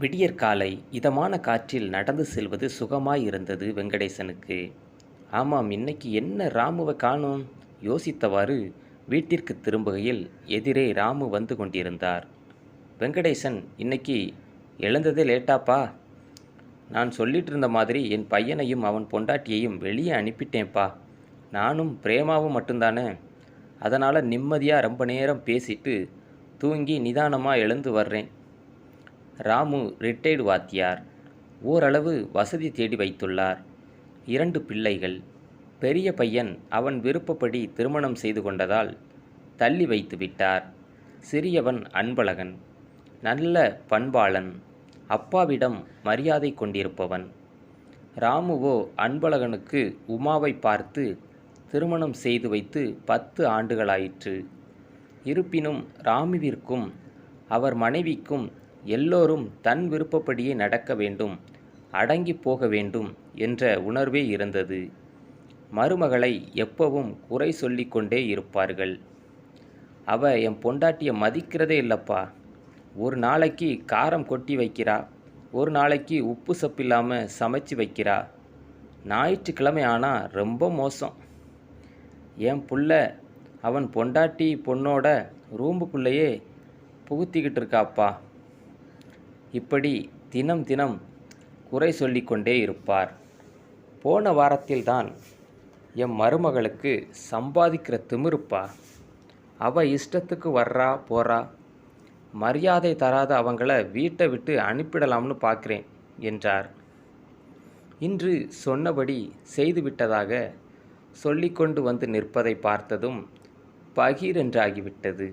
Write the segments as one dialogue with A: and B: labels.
A: விடியற்காலை இதமான காற்றில் நடந்து செல்வது சுகமாயிருந்தது வெங்கடேசனுக்கு. ஆமாம் இன்னைக்கு என்ன ராமுவை காணும்? யோசித்தவாறு வீட்டிற்கு திரும்புகையில் எதிரே ராமு வந்து கொண்டிருந்தார். வெங்கடேசன் இன்னைக்கு எழுந்ததே லேட்டாப்பா? நான் சொல்லிட்டு இருந்த மாதிரி என் பையனையும் அவன் பொண்டாட்டியையும் வெளியே அனுப்பிட்டேன்ப்பா. நானும் பிரேமாவும் மட்டும்தானே? அதனால் நிம்மதியாக ரொம்ப நேரம் பேசிட்டு தூங்கி நிதானமாக எழுந்து வர்றேன். ராமு ரிட்டையர்டு வாத்தியார். ஓரளவு வசதி தேடி வைத்துள்ளார். இரண்டு பிள்ளைகள். பெரிய பையன் அவன் விருப்பப்படி திருமணம் செய்து கொண்டதால் தள்ளி வைத்து விட்டார். சிறியவன் அன்பழகன். நல்ல பண்பாளன். அப்பாவிடம் மரியாதை கொண்டிருப்பவன். ராமுவோ அன்பழகனுக்கு உமாவை பார்த்து திருமணம் செய்து வைத்து பத்து ஆண்டுகளாயிற்று. இருப்பினும் ராமுவிற்கும் அவர் மனைவிக்கும் எல்லோரும் தன் விருப்பப்படியே நடக்க வேண்டும் அடங்கி போக வேண்டும் என்ற உணர்வே இருந்தது. மருமகளை எப்பவும் குறை சொல்லிக்கொண்டே இருப்பார்கள். அவ என் பொண்டாட்டியை மதிக்கிறதே இல்லைப்பா. ஒரு நாளைக்கு காரம் கொட்டி வைக்கிறா. ஒரு நாளைக்கு உப்பு சப்பில்லாமல் சமைச்சு வைக்கிறா. ஞாயிற்றுக்கிழமை ஆனால் ரொம்ப மோசம். என் புள்ள அவன் பொண்டாட்டி பொண்ணோட ரூம்புக்குள்ளேயே புகுத்திக்கிட்டு இருக்காப்பா இப்படி தினம் தினம் குறை சொல்லிக்கொண்டே இருப்பார். போன வாரத்தில்தான் என் மருமகளுக்கு சம்பாதிக்கிற திமிருப்பா. அவ இஷ்டத்துக்கு வர்றா போறா. மரியாதை தராத அவங்கள வீட்டை விட்டு அனுப்பிடலாம்னு பார்க்குறேன் என்றார். இன்று சொன்னபடி செய்துவிட்டதாக சொல்லிக்கொண்டு வந்து நிற்பதை பார்த்ததும் பகீரென்றாகிவிட்டது.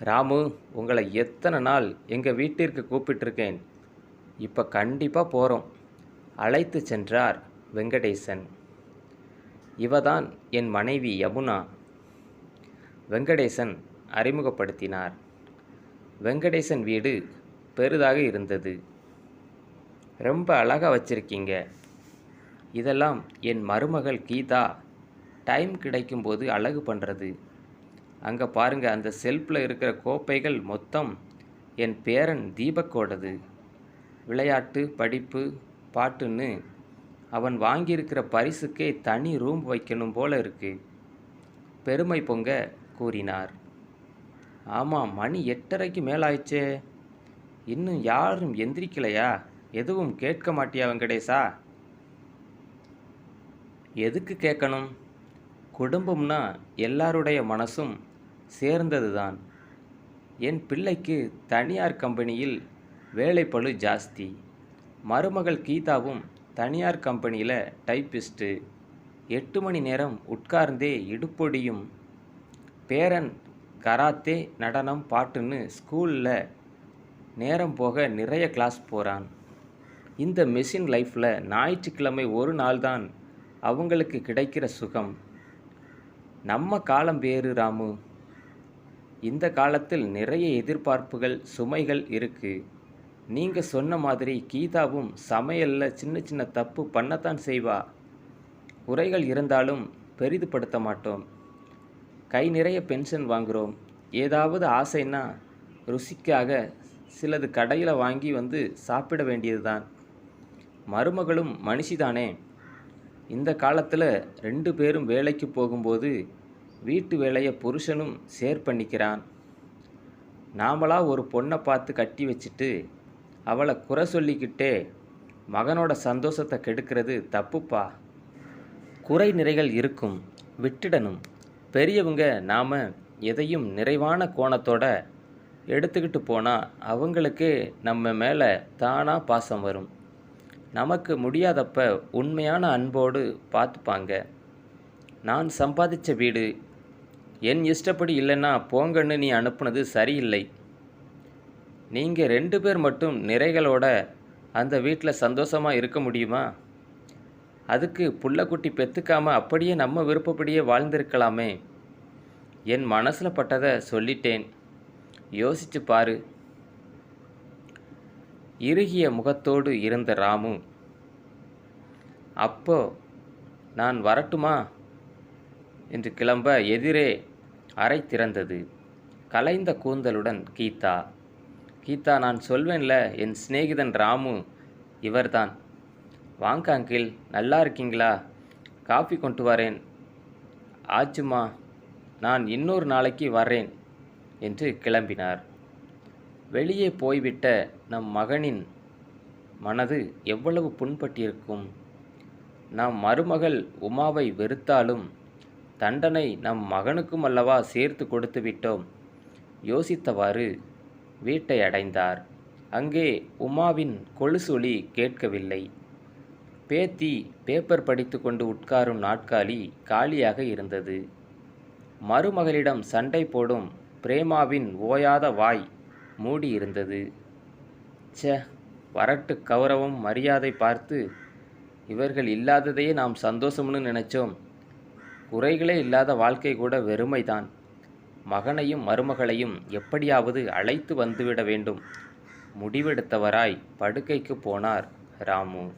A: ராமு உங்களை எத்தனை நாள் எங்கள் வீட்டிற்கு கூப்பிட்டிருக்கேன்? இப்போ கண்டிப்பாக போகிறோம் அழைத்து சென்றார் வெங்கடேசன். இவதான் என் மனைவி யமுனா. வெங்கடேசன் அறிமுகப்படுத்தினார். வெங்கடேசன் வீடு பெரிதாக இருந்தது. ரொம்ப அழகாக வச்சிருக்கீங்க. இதெல்லாம் என் மருமகள் கீதா. டைம் கிடைக்கும்போது அழகு பண்ணுறது அங்கே பாருங்கள் அந்த செல்ஃபில் இருக்கிற கோப்பைகள் மொத்தம் என் பேரன் தீபக்கோடது. விளையாட்டு படிப்பு பாட்டுன்னு அவன் வாங்கியிருக்கிற பரிசுக்கே தனி ரூம் வைக்கணும் போல இருக்கு. பெருமை பொங்க கூறினார். ஆமாம் மணி எட்டரைக்கு மேலாயிச்சே இன்னும் யாரும் எந்திரிக்கலையா? எதுவும் கேட்க மாட்டியா வெங்கடேசா? எதுக்கு கேட்கணும்? குடும்பம்னா எல்லாருடைய மனசும் சேர்ந்தது தான் என் பிள்ளைக்கு தனியார் கம்பெனியில் வேலைப்பழு ஜாஸ்தி. மருமகள் கீதாவும் தனியார் கம்பெனியில் டைப்பிஸ்ட்டு. எட்டு மணி நேரம் உட்கார்ந்தே இடுப்பொடியும். பேரன் கராத்தே நடனம் பாட்டுன்னு ஸ்கூலில் நேரம் போக நிறைய கிளாஸ் போகிறான் இந்த மெஷின் லைஃப்பில் ஞாயிற்றுக்கிழமை ஒரு நாள் தான் அவங்களுக்கு கிடைக்கிற சுகம். நம்ம காலம் வேறு ராமு. இந்த காலத்தில் நிறைய எதிர்பார்ப்புகள் சுமைகள் இருக்குது நீங்கள் சொன்ன மாதிரி கீதாவும் சமையலில் சின்ன சின்ன தப்பு பண்ணத்தான் செய்வா. குறைகள் இருந்தாலும் பெரிதுபடுத்த மாட்டோம். கை நிறைய பென்ஷன் வாங்குகிறோம் ஏதாவது ஆசைன்னா ருசிக்காக சிலது கடையில் வாங்கி வந்து சாப்பிட வேண்டியது தான் மருமகளும் மனுஷிதானே இந்த காலத்தில் ரெண்டு பேரும் வேலைக்கு போகும்போது வீட்டு வேலையை புருஷனும் ஷேர் பண்ணிக்கிறான் நாமளாக ஒரு பொண்ணை பார்த்து கட்டி வச்சுட்டு அவளை குறை சொல்லிக்கிட்டே மகனோட சந்தோஷத்தை கெடுக்கிறது தப்புப்பா. குறை நிறைகள் இருக்கும் விட்டுடணும். பெரியவங்க நாம் எதையும் நிறைவான கோணத்தோட எடுத்துக்கிட்டு போனால் அவங்களுக்கே நம்ம மேலே தானாக பாசம் வரும். நமக்கு முடியாதப்ப உண்மையான அன்போடு பார்த்துப்பாங்க. நான் சம்பாதிச்ச வீடு என் இஷ்டப்படி இல்லைன்னா போங்கன்னு நீ அனுப்புனது சரியில்லை. நீங்கள் ரெண்டு பேர் மட்டும் நிறைகளோட அந்த வீட்டில் சந்தோஷமாக இருக்க முடியுமா? அதுக்கு புள்ளக்குட்டி பெற்றுக்காமல் அப்படியே நம்ம விருப்பப்படியே வாழ்ந்திருக்கலாமே. என் மனசில் பட்டதை சொல்லிட்டேன். யோசிச்சு பாரு. இறுகிய முகத்தோடு இருந்த ராமு. அப்போ நான் வரட்டுமா? என்று கிளம்ப எதிரே அறை திறந்தது. கலைந்த கூந்தலுடன் கீதா கீதா நான் சொல்வேன்ல என் சிநேகிதன் ராமு இவர்தான். வாங்க அங்கிள் நல்லா இருக்கீங்களா? காஃபி கொண்டு வரேன். ஆச்சுமா நான் இன்னொரு நாளைக்கு வர்றேன் என்று கிளம்பினார். வெளியே போய்விட்ட நம் மகனின் மனது எவ்வளவு புண்பட்டிருக்கும். நம் மருமகள் உமாவை வெறுத்தாலும் தண்டனை நம் மகனுக்கும் அல்லவா சேர்த்து கொடுத்து விட்டோம். யோசித்தவாறு வீட்டை அடைந்தார். அங்கே உமாவின் கொலுசொலி கேட்கவில்லை. பேத்தி பேப்பர் படித்து கொண்டு உட்காரும் நாட்காலி காலியாக இருந்தது. மருமகளிடம் சண்டை போடும் பிரேமாவின் ஓயாத வாய் மூடியிருந்தது. ச வரட்டு கௌரவம் மரியாதை பார்த்து இவர்கள் இல்லாததையே நாம் சந்தோஷம்னு நினைச்சோம். குறைகளே இல்லாத வாழ்க்கை கூட வெறுமைதான். மகனையும் மருமகளையும் எப்படியாவது அழைத்து வந்துவிட வேண்டும். முடிவெடுத்தவராய் படுக்கைக்கு போனார் ராமு.